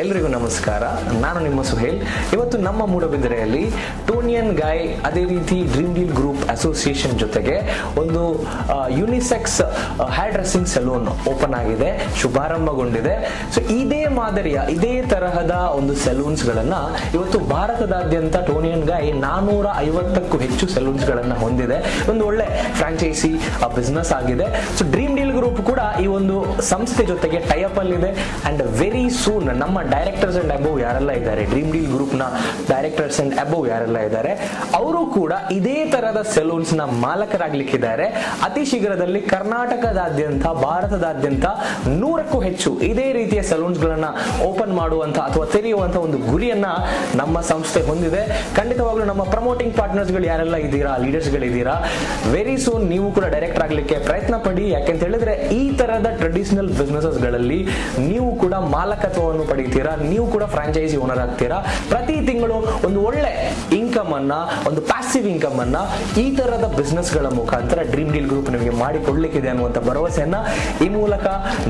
ಎಲ್ರಿಗೂ ನಮಸ್ಕಾರ. ನಾನು ನಿಮ್ಮ ಸುಹೇಲ್. ಇವತ್ತು ನಮ್ಮ ಮೂಡಬಿದಿರೆಯಲ್ಲಿ ಟೋನಿಯನ್ ಗಾಯ್ ಅದೇ ರೀತಿ ಡ್ರೀಮ್ ಡೀಲ್ ಗ್ರೂಪ್ ಅಸೋಸಿಯೇಷನ್ ಜೊತೆಗೆ ಒಂದು unisex hair dressing salon open ಆಗಿದೆ, ಶುಭಾರಂಭಗೊಂಡಿದೆ. ಸೊ ಇದೇ ಮಾದರಿಯ, ಇದೇ ತರಹದ ಒಂದು ಸಲೂನ್ಸ್ ಗಳನ್ನ ಇವತ್ತು ಭಾರತದಾದ್ಯಂತ ಟೋನಿಯನ್ ಗಾಯ್ ನಾನೂರ ಐವತ್ತಕ್ಕೂ ಹೆಚ್ಚು ಸಲೂನ್ಸ್ ಗಳನ್ನ ಹೊಂದಿದೆ. ಒಂದು ಒಳ್ಳೆ ಫ್ರಾಂಚೈಸಿ ಬಿಸ್ನೆಸ್ ಆಗಿದೆ. ಸೊ ಡ್ರೀಮ್ ಡೀಲ್ ಗ್ರೂಪ್ ಕೂಡ ಈ ಒಂದು ಸಂಸ್ಥೆ ಜೊತೆಗೆ ಟೈಅಪ್ ಅಲ್ಲಿ ಇದೆ ಅಂಡ್ ವೆರಿ ಸೂನ್ ನಮ್ಮ ಡೈರೆಕ್ಟರ್ಸ್ ಅಂಡ್ ಅಬೋವ್ ಯಾರೆಲ್ಲ ಇದ್ದಾರೆ? ಡ್ರೀಮ್ ಡೀಲ್ ಗ್ರೂಪ್ನ ಡೈರೆಕ್ಟರ್ಸ್ ಅಂಡ್ ಅಬೋವ್ ಯಾರೆಲ್ಲ ಇದ್ದಾರೆ? ಅವರು ಕೂಡ ಇದೇ ತರಹದ ಸೆಲೂನ್ಸ್ನ ಮಾಲಕರಾಗ್ಲಿಕ್ಕಿದ್ದಾರೆ. ಅತಿ ಶೀಘ್ರದಲ್ಲಿ ಕರ್ನಾಟಕದಾದ್ಯಂತ, ಭಾರತದಾದ್ಯಂತ ನೂರಕ್ಕೂ ಹೆಚ್ಚು ಇದೇ ರೀತಿಯ ಸೆಲೂನ್ಸ್ ಗಳನ್ನ ಓಪನ್ ಮಾಡುವಂತ ಅಥವಾ ತೆರೆಯುವಂತ ಒಂದು ಗುರಿಯನ್ನ ನಮ್ಮ ಸಂಸ್ಥೆ ಹೊಂದಿದೆ. ಖಂಡಿತವಾಗ್ಲೂ ನಮ್ಮ ಪ್ರಮೋಟಿಂಗ್ ಪಾರ್ಟ್ನರ್ಸ್ಗಳು ಯಾರೆಲ್ಲ ಇದ್ದೀರಾ? ಲೀಡರ್ಸ್ ಗಳಿದ್ದೀರಾ ವೆರಿ ಸೂನ್ ನೀವು ಕೂಡ ಡೈರೆಕ್ಟರ್ ಆಗ್ಲಿಕ್ಕೆ ಪ್ರಯತ್ನ ಪಡಿ. ಯಾಕೆಂತ ಹೇಳಿದ್ರೆ ಈ ತರದ ಟ್ರೆಡಿಷನಲ್ ಬಿಸ್ನೆಸಸ್ಗಳಲ್ಲಿ ನೀವು ಕೂಡ ಮಾಲಕತ್ವವನ್ನು ಪಡಿತೀರಾ ನೀವು ಕೂಡ ಫ್ರಾಂಚೈಸಿ ಓನರ್ ಆಗ್ತೀರಾ? ಪ್ರತಿ ತಿಂಗಳು ಒಂದು ಒಳ್ಳೆ ಇನ್ಕಮ್ ಅನ್ನ, ಒಂದು ಪ್ಯಾಸಿವ್ ಇನ್ಕಮ್ ಅನ್ನ ಈ ತರದ ಬಿಸ್ನೆಸ್ಗಳ ಮುಖಾಂತರ ಡ್ರೀಮ್ ಡೀಲ್ ಗ್ರೂಪ್ ನಿಮಗೆ ಮಾಡಿಕೊಡ್ಲಿಕ್ಕಿದೆ ಅನ್ನುವಂತ ಭರವಸೆಯನ್ನ ಈ ಮೂಲಕ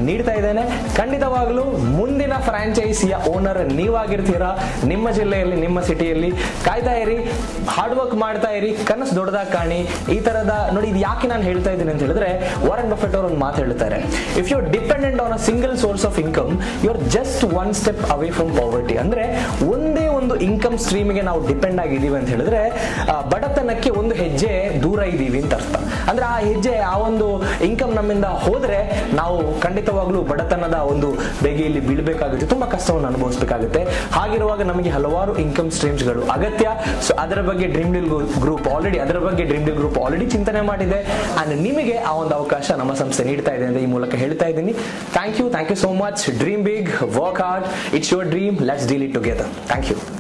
ನೀಡ್ತಾ ಇದ್ದೇನೆ. ಖಂಡಿತವಾಗಲೂ ಮುಂದಿನ ಫ್ರಾಂಚೈಸಿಯ ಓನರ್ ನೀವಾಗಿರ್ತೀರಾ? ನಿಮ್ಮ ಜಿಲ್ಲೆಯಲ್ಲಿ, ನಿಮ್ಮ ಸಿಟಿಯಲ್ಲಿ ಕಾಯ್ತಾ ಇರಿ ಹಾರ್ಡ್ ವರ್ಕ್ ಮಾಡ್ತಾ ಇರಿ, ಕನಸು ದೊಡ್ಡದಾಗಿ ಕಾಣಿ. ಈ ತರದ ನೋಡಿ, ಇದು ಯಾಕೆ ನಾನು ಹೇಳ್ತಾ ಇದ್ದೀನಿ ಅಂತ ಹೇಳಿದ್ರೆ ವಾರನ್ ಬಫೆಟ್ ಅವರು ಒಂದು ಮಾತು ಹೇಳ್ತಾರೆ. If you dependent on a single source of income you are just one away from poverty ಅಂದ್ರೆ ಒಂದೇ ಒಂದು ಇನ್ಕಮ್ ಸ್ಟ್ರೀಮ್ಗೆ ನಾವು ಡಿಪೆಂಡ್ ಆಗಿದ್ದೀವಿ ಅಂತ ಹೇಳಿದ್ರೆ ಬಡತನಕ್ಕೆ ಒಂದು ಹೆಜ್ಜೆ ದೂರ ಇದ್ದೀವಿ ಅಂತ ಅರ್ಥ. ಅಂದ್ರೆ ಆ ಹೆಜ್ಜೆ, ಆ ಒಂದು ಇನ್ಕಮ್ ನಮ್ಮಿಂದ ಹೋದ್ರೆ ನಾವು ಖಂಡಿತವಾಗ್ಲೂ ಬಡತನದ ಒಂದು ಬೇಗೆಯಲ್ಲಿ ಬೀಳ್ಬೇಕಾಗುತ್ತೆ, ತುಂಬಾ ಕಷ್ಟವನ್ನು ಅನುಭವಿಸಬೇಕಾಗುತ್ತೆ. ಹಾಗಿರುವಾಗ ನಮಗೆ ಹಲವಾರು ಇನ್ಕಮ್ ಸ್ಟ್ರೀಮ್ಸ್ಗಳು ಅಗತ್ಯ. ಸೊ ಅದರ ಬಗ್ಗೆ ಡ್ರೀಮ್ ಡೀಲ್ ಗ್ರೂಪ್ ಆಲ್ರೆಡಿ ಅದರ ಬಗ್ಗೆ ಡ್ರೀಮ್ ಡೀಲ್ ಗ್ರೂಪ್ ಆಲ್ರೆಡಿ ಚಿಂತನೆ ಮಾಡಿದೆ. ಅಂಡ್ ನಿಮಗೆ ಆ ಒಂದು ಅವಕಾಶ ನಮ್ಮ ಸಂಸ್ಥೆ ನೀಡ್ತಾ ಇದೆ ಅಂತ ಈ ಮೂಲಕ ಹೇಳ್ತಾ ಇದ್ದೀನಿ. Thank you thank you so much dream big work hard It's your dream. Let's deal it together. Thank you.